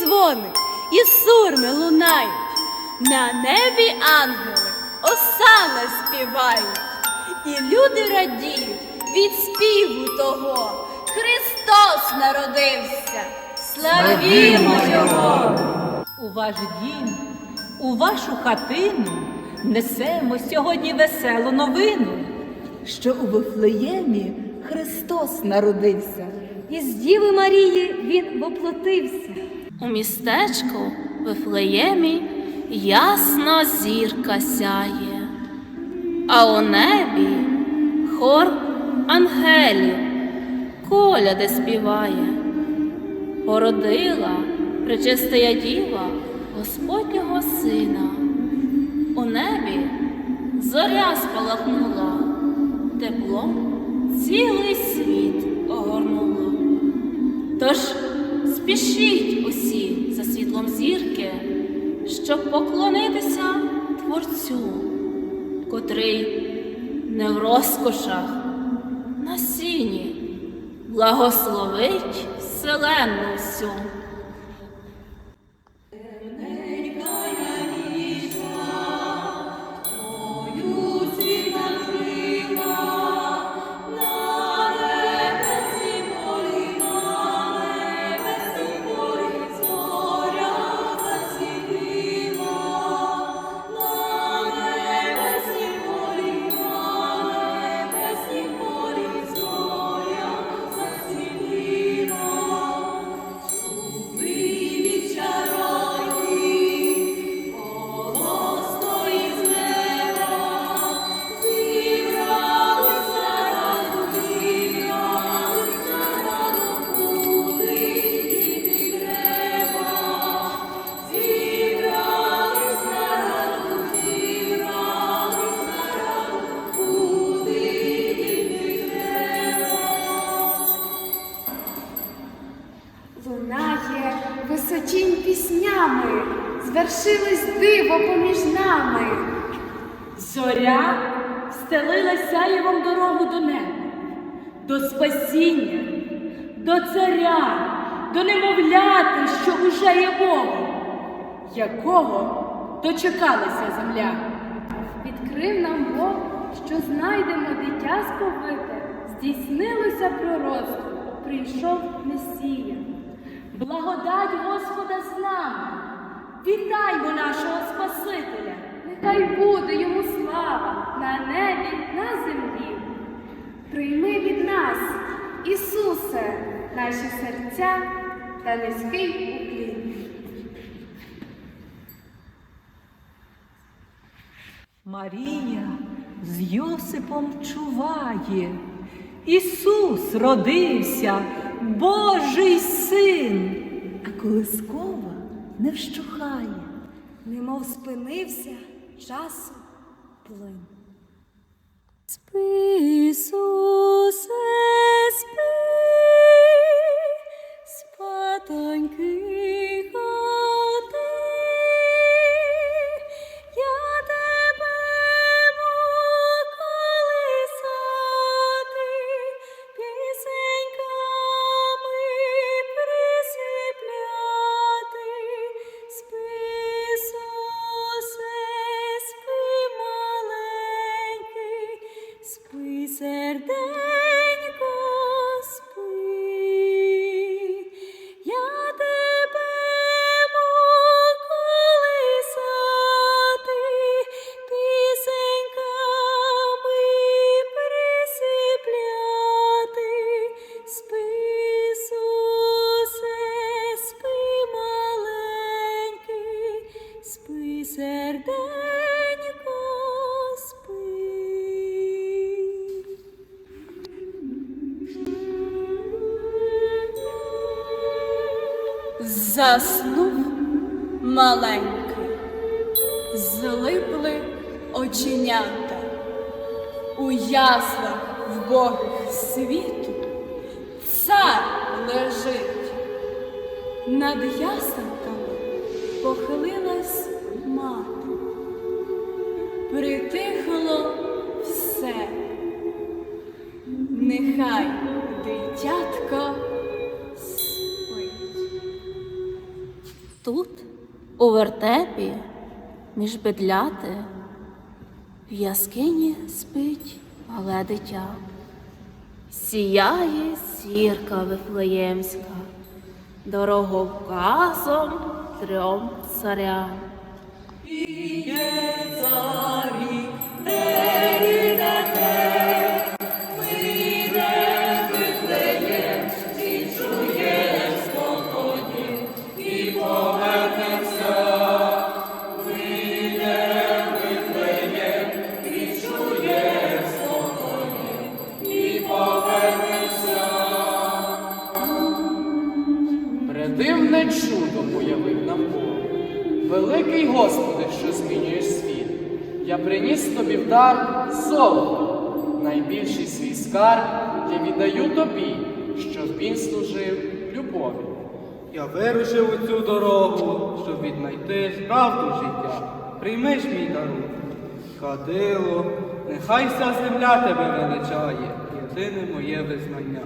Дзвони, і сурми лунають. На небі ангели осане співають, і люди радіють від співу того. Христос народився. Славімо Його! У ваш дім, у вашу хатину несемо сьогодні веселу новину, що у Вифлеємі Христос народився. Із Діви Марії він воплотився. У містечку Вифлеємі ясно зірка сяє, а у небі хор ангелів коляди співає. Породила пречистая діва Господнього сина. У небі зоря спалахнула, тепло цілий світ огорнуло. Тож спішіть світлом зірки, щоб поклонитися Творцю, котрий не в розкошах на сіні благословить вселенну всю. Зоря стелила сяєвом дорогу до неба, до спасіння, до царя, до немовляти, що уже є Богом, якого дочекалася земля. Відкрив нам Бог, що знайдемо дитя сповите, здійснилося пророцтво, прийшов Месія. Благодать Господа з нами. Вітаймо нашого Спасителя. Нехай буде йому слава на небі, на землі. Прийми від нас, Ісусе, наші серця та низький уклін. Марія з Йосипом чуває. Ісус родився, Божий син, а колискова не вщухає. Немов спинився часу плин. Спи, Ісусе, спи, Заснув маленький, злипли оченята, у яслах вбогих світу цар лежить. Над ясенками похилилась мати, притихло все, нехай дитятко Тут, у вертепі, між бедляти, в яскині спить мале дитя. Сіяє сірка вифлеємська, дороговказом трьом царям. Предивне чудо появив навколо. Великий Господи, що змінюєш світ. Я приніс тобі в дар золото. Найбільший свій скарб я віддаю тобі, щоб він служив любові. Я вирушив у цю дорогу, щоб віднайти правду життя. Прийми ж мій дарунок. Кадило, нехай вся земля тебе величає, єдине моє визнання.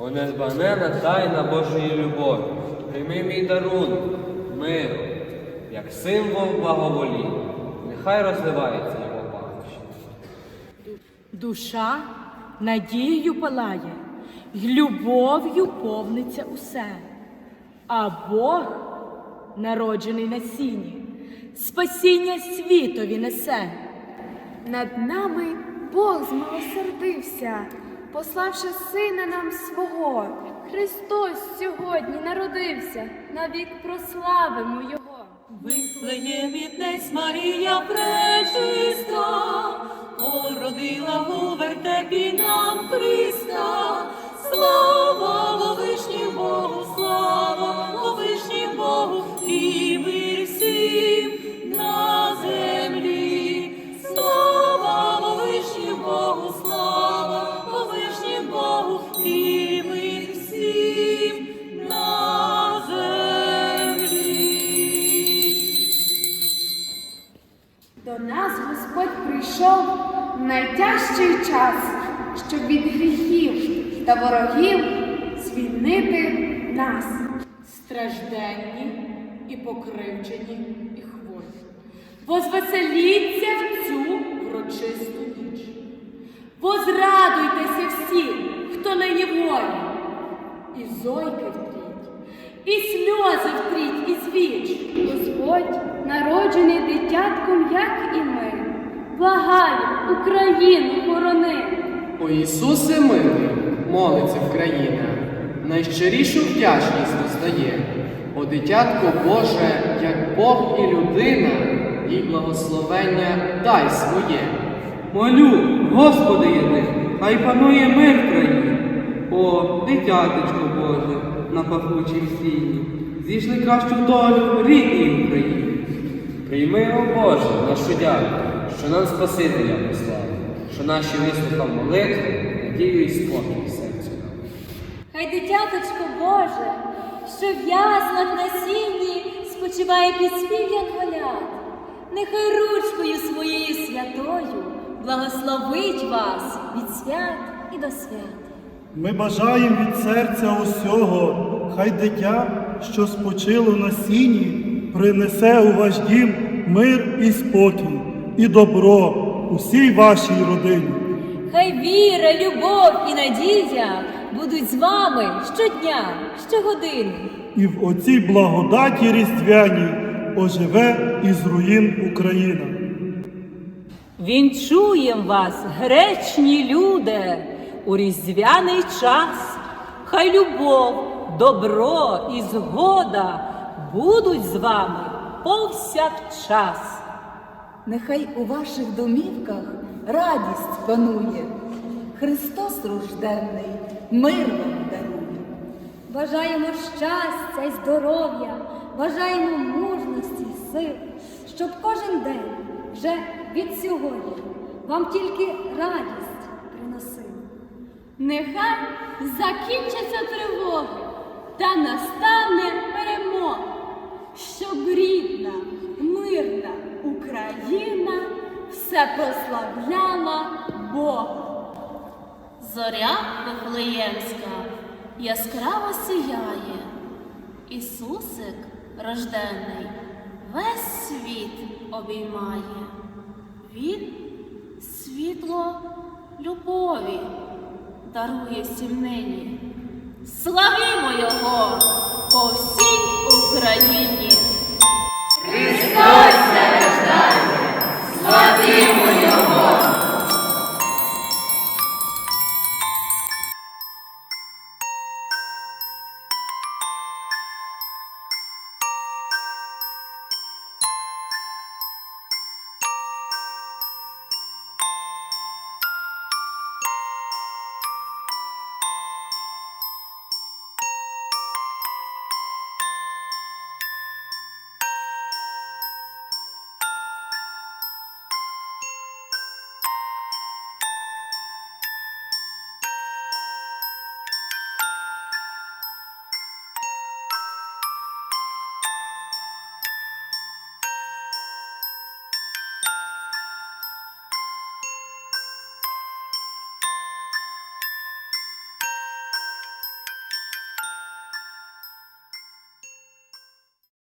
О незбагнена тайна Божої любові, прийми мій дарунок, миру, як символ благовоління. Нехай розливається його пахощі. Душа надією палає, й любов'ю повниться усе. А Бог, народжений на сіні, спасіння світові несе. Над нами Бог змилосердився, пославши сина нам свого. Христос сьогодні народився, навік прославимо Його. Вифлеємі віднесь Марія пречиста, породила у вертепі час, щоб від гріхів та ворогів звільнити нас. стражденні і покривджені, і хворі. Возвеселіться в цю врочисту ніч. Возрадуйтеся всі, хто нині волі, і зойки втріть, і сльози втріть із віч. Господь, народжений дитятком, як і ми, благає Україну хорони. О Ісусе милий, молиться Вкраїна, найщирішу вдячність роздає. О дитятко Боже, як Бог і людина, їй благословення дай своє. Молю, Господи єдиний, хай панує мир в країні. О, дитятечко Боже, на пахучій сіні, зійшли кращу долю рідній Україні. Прийми, о Боже, нашу дяку, що нам Спасителя послав, що наші вислухав молитви, надію і спокій в серці. Хай дитяточко Боже, що в яслах на сіні спочиває під спів янголят. Нехай ручкою своєю святою благословить вас від свят і до свят. Ми бажаємо від серця усього, хай дитя, що спочило на сіні, принесе у ваш дім мир і спокій, і добро усій вашій родині. Хай віра, любов і надія будуть з вами щодня, щогодини. І в оцій благодаті різдвяній оживе із руїн Україна. Вінчуєм вас, гречні люди, у різдвяний час. Хай любов, добро і згода будуть з вами повсякчас. Нехай у ваших домівках радість панує. Христос рожденний, мир вам дарує. Бажаємо щастя й здоров'я, бажаємо мужності сил, щоб кожен день вже від сьогодні вам тільки радість приносив. Нехай закінчаться тривоги та настане перемога, щоб рідна, мирна Україна все прославляла Бога. Зоря Вифлеємська яскраво сіяє. Ісусик рожденний, весь світ обіймає. Він світло любові дарує всім нині. Славімо його по всій Україні!